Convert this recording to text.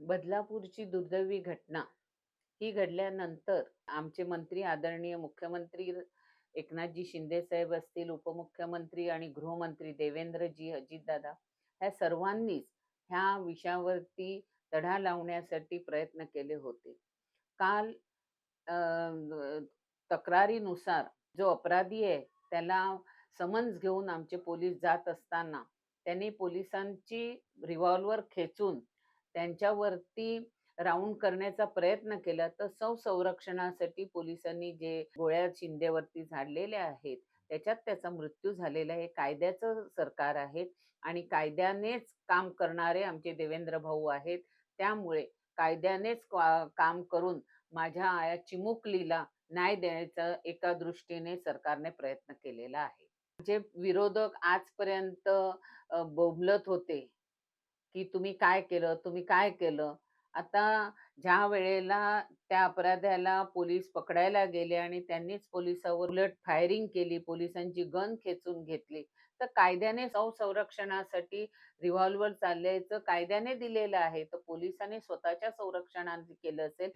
बदलापूरची दुर्दैवी घटना. ही घडल्यानंतर आमचे मंत्री आदरणीय मुख्यमंत्री एकनाथजी शिंदे साहेब असतील उपमुख्यमंत्री आणि गृहमंत्री देवेंद्रजी अजितदादा ह्या सर्वांनीच ह्या विषयावरती तढा लावण्यासाठी प्रयत्न केले होते. काल तक्रारीनुसार जो अपराधी आहे त्याला समन्स घेऊन आमचे पोलीस जात असताना त्यांनी पोलिसांची रिव्हॉल्वर खेचून त्यांच्यावरती राऊंड करण्याचा प्रयत्न केला तर सौ संरक्षणासाठी पोलिसांनी जे गोळ्या शिंदेवरती झाडलेल्या आहेत त्याच्यात त्याचा मृत्यू झालेला आहे. कायद्याचं सरकार आहे आणि कायद्यानेच काम करणारे आमचे देवेंद्र भाऊ आहेत. त्यामुळे कायद्यानेच काम करून माझ्या आया चिमुकलीला न्याय देण्याचा एका दृष्टीने सरकारने प्रयत्न केलेला आहे. जे विरोधक आजपर्यंत बोबलत होते की तुम्ही काय केलं तुम्ही काय केलं? आता ज्या वेळेला त्या अपराध्याला पोलीस पकडायला गेले आणि त्यांनीच पोलिसावर उलट फायरिंग केली पोलिसांची गन खेचून घेतली तर कायद्याने संरक्षणासाठी रिव्हॉल्वर चालल्याचं कायद्याने दिलेलं आहे. तर पोलिसांनी स्वतःच्या संरक्षणाने केलं असेल.